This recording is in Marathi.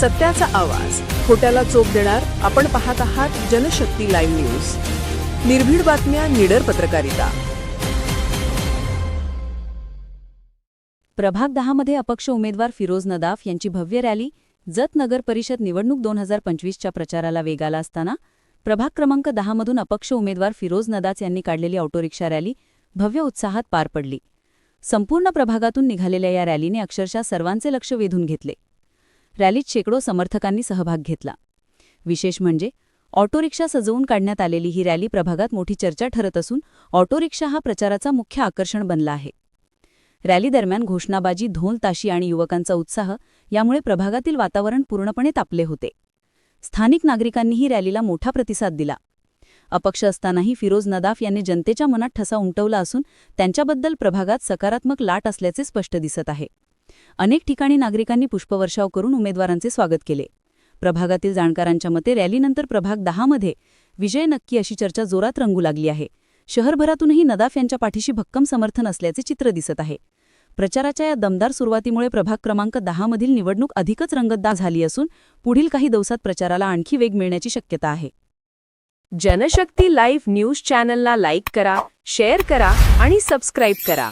सत्याचा आवाज. खोट्याला चोप देणार आपण पाहत आहात जनशक्ती लाईव्ह न्यूज. निर्भीड बातम्या निडर पत्रकारिता. प्रभाग दहामध्ये अपक्ष उमेदवार फिरोज नदाफ यांची भव्य रॅली जत नगर परिषद निवडणूक दोन हजार पंचवीसच्या प्रचाराला वेग आला असताना प्रभाग क्रमांक दहामधून अपक्ष उमेदवार फिरोज नदाफ यांनी काढलेली ऑटोरिक्षा रॅली भव्य उत्साहात पार पडली. संपूर्ण प्रभागातून निघालेल्या या रॅलीने अक्षरशः सर्वांचे लक्ष वेधून घेतले. रॅलीत शेकडो समर्थकांनी सहभाग घेतला. विशेष म्हणजे ऑटोरिक्षा सजवून काढण्यात आलेली ही रॅली प्रभागात मोठी चर्चा ठरत असून ऑटोरिक्षा हा प्रचाराचा मुख्य आकर्षण बनला आहे. रॅली दरम्यान घोषणाबाजी धोल ताशी आणि युवकांचा उत्साह यामुळे प्रभागातील वातावरण पूर्णपणे तापले होते. स्थानिक नागरिकांनीही रॅलीला मोठा प्रतिसाद दिला. अपक्ष असतानाही फिरोज नदाफ यांनी जनतेच्या मनात ठसा उमटवला असून त्यांच्याबद्दल प्रभागात सकारात्मक लाट असल्याचे स्पष्ट दिसत आहे. अनेक ठिकाणी नागरिकांनी पुष्पवर्षाव करून उमेदवारांचे स्वागत केले. प्रभागातील जाणकारांच्या मते रॅलीनंतर प्रभाग दहामध्ये विजय नक्की अशी चर्चा जोरात रंगू लागली आहे. शहरभरातूनही नदाफ यांच्या पाठीशी भक्कम समर्थन असल्याचे चित्र दिसत आहे. प्रचाराच्या या दमदार सुरुवातीमुळे प्रभाग क्रमांक दहामधील निवडणूक अधिकच रंगतदार झाली असून पुढील काही दिवसात प्रचाराला आणखी वेग मिळण्याची शक्यता आहे. जनशक्ती लाईव्ह न्यूज चॅनलला लाईक करा शेअर करा आणि सबस्क्राईब करा.